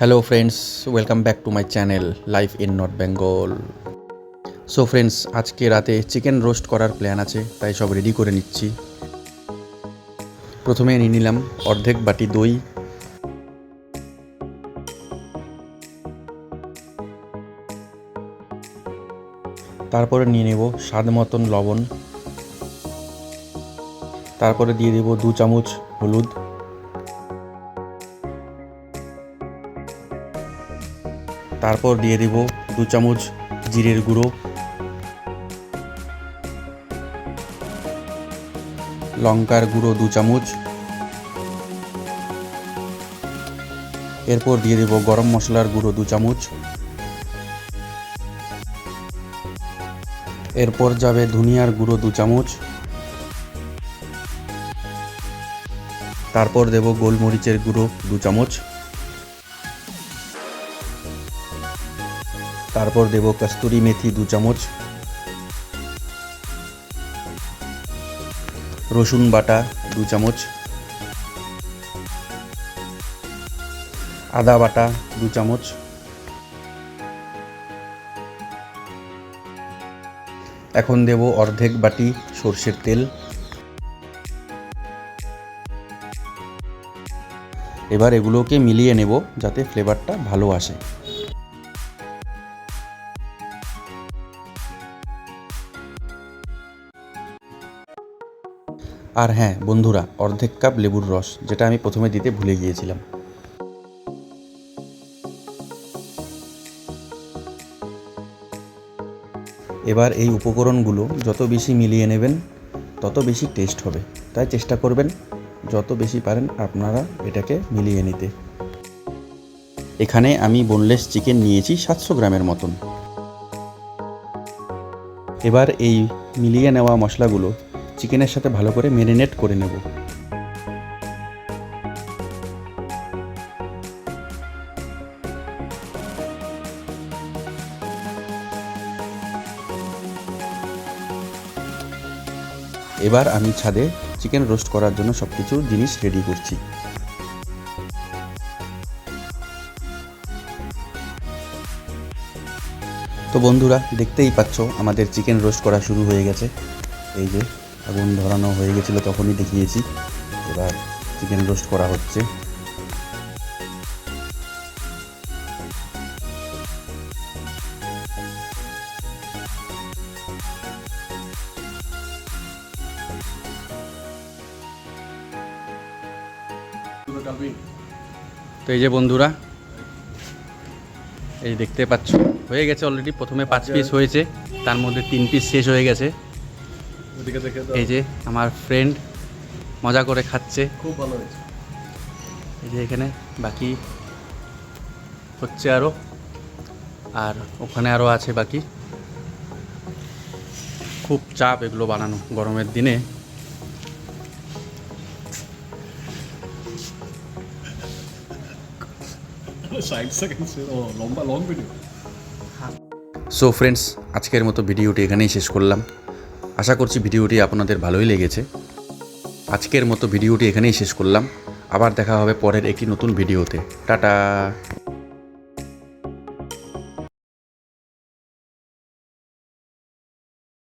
Hello friends welcome back to my channel life in North Bengal so friends আজকে রাতে chicken roast করার plan আছে, তাই সব রেডি করে নিচ্ছি। প্রথমে নিয়ে নিলাম অর্ধেক বাটি দই। তারপরে নিয়ে নেব স্বাদ মতন লবণ। তারপরে দিয়ে দেব দু চামচ হলুদ। তারপর দিয়ে দেব দু চামচ জিরের গুঁড়ো, লঙ্কার গুঁড়ো দু চামচ। এরপর দিয়ে দেব গরম মশলার গুঁড়ো দু চামচ। এরপর যাবে ধনিয়ার গুঁড়ো দু চামচ। তারপর দেব গোলমরিচের গুঁড়ো দু চামচ। তারপর দেব কস্তুরি মেথি দু চামচ, রসুন বাটা দু চামচ, আদা বাটা দু চামচ, এখন দেব অর্ধেক বাটি সর্ষের তেল। এবার এগুলোকে মিলিয়ে নেব যাতে ফ্লেভারটা ভালো আসে। আর হ্যাঁ বন্ধুরা, অর্ধেক কাপ লেবুর রস, যেটা আমি প্রথমে দিতে ভুলে গিয়েছিলাম। এবার এই উপকরণগুলো যত বেশি মিলিয়ে নেবেন, তত বেশি টেস্ট হবে। তাই চেষ্টা করবেন, যত বেশি পারেন আপনারা এটাকে মিলিয়ে নিতে। এখানে আমি বোনলেস চিকেন নিয়েছি সাতশো গ্রামের মতন। এবার এই মিলিয়ে নেওয়া মশলাগুলো চিকেনের সাথে ভালো করে ম্যারিনেট করে নেব। এবার আমি ছাদে চিকেন রোস্ট করার জন্য সব কিছু জিনিস রেডি করছি। তো বন্ধুরা, দেখতেই পাচ্ছ, আমাদের চিকেন রোস্ট করা শুরু হয়ে গেছে। এই যে আগুন ধরানো হয়ে গেছিল তখনই দেখিয়েছি। এবার চিকেন রোস্ট করা হচ্ছে। তো এই যে বন্ধুরা এই দেখতে পাচ্ছ হয়ে গেছে অলরেডি প্রথমে পাঁচ পিস হয়েছে তার মধ্যে তিন পিস শেষ হয়ে গেছে। এই যে আমার ফ্রেন্ড মজা করে খাচ্ছে। খুব ভালো হয়েছে। এই যে এখানে বাকি হচ্ছে আরও আর ওখানে আরও আছে বাকি। খুব চাপ এগুলো বানানো গরমের দিনে। সো ফ্রেন্ডস আজকের মতো ভিডিওটি এখানেই শেষ করলাম। আশা করছি ভিডিওটি আপনাদের ভালোই লেগেছে। আজকের মতো ভিডিওটি এখানেই শেষ করলাম। আবার দেখা হবে পরের একটি নতুন ভিডিওতে। টাটা!